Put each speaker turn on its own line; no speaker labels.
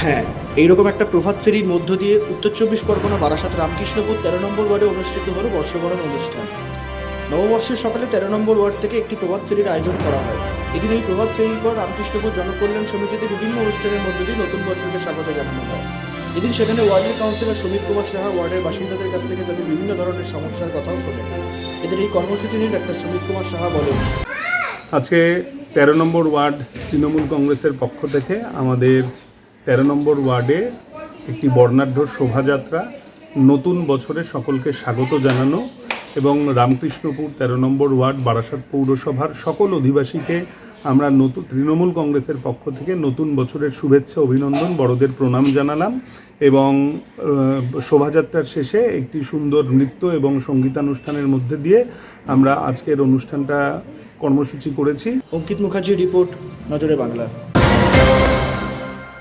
হ্যাঁ, এইরকম একটা প্রভাত ফেরির মধ্য দিয়ে উত্তর চব্বিশ পরগনা বারাসাত রামকৃষ্ণপুর তেরো নম্বর ওয়ার্ডে অনুষ্ঠিত হলো বর্ষবরণ অনুষ্ঠান। নববর্ষের সকালে তেরো নম্বর ওয়ার্ড থেকে একটি প্রভাত ফেরির আয়োজন করা হয়। এদিন এই প্রভাত ফেরির পর রামকৃষ্ণপুর জনকল্যাণ সমিতিতে বিভিন্ন অনুষ্ঠানের মধ্য দিয়ে নতুন বছরকে স্বাগত জানানো হয়। এদিন সেখানে ওয়ার্ডের কাউন্সিলর সুমিত কুমার সাহা ওয়ার্ডের বাসিন্দাদের কাছ থেকে তাদের বিভিন্ন ধরনের সমস্যার কথাও শোনেন। এদের এই কর্মসূচি নিয়ে ডাক্তার সুমিত কুমার সাহা বলেন।
আজকে তেরো নম্বর ওয়ার্ড তৃণমূল কংগ্রেসের পক্ষ থেকে আমাদের তেরো নম্বর ওয়ার্ডে একটি বর্ণাঢ্য শোভাযাত্রা নতুন বছরে সকলকে স্বাগত জানানো এবং রামকৃষ্ণপুর তেরো নম্বর ওয়ার্ড বারাসাত পৌরসভার সকল অধিবাসীকে আমরা নতুন তৃণমূল কংগ্রেসের পক্ষ থেকে নতুন বছরের শুভেচ্ছা, অভিনন্দন, বড়দের প্রণাম জানালাম এবং শোভাযাত্রার শেষে একটি সুন্দর নৃত্য এবং সঙ্গীতানুষ্ঠানের মধ্যে দিয়ে আমরা আজকের অনুষ্ঠানটা কর্মসূচি করেছি।
অঙ্কিত মুখার্জির রিপোর্ট নজরে বাংলা।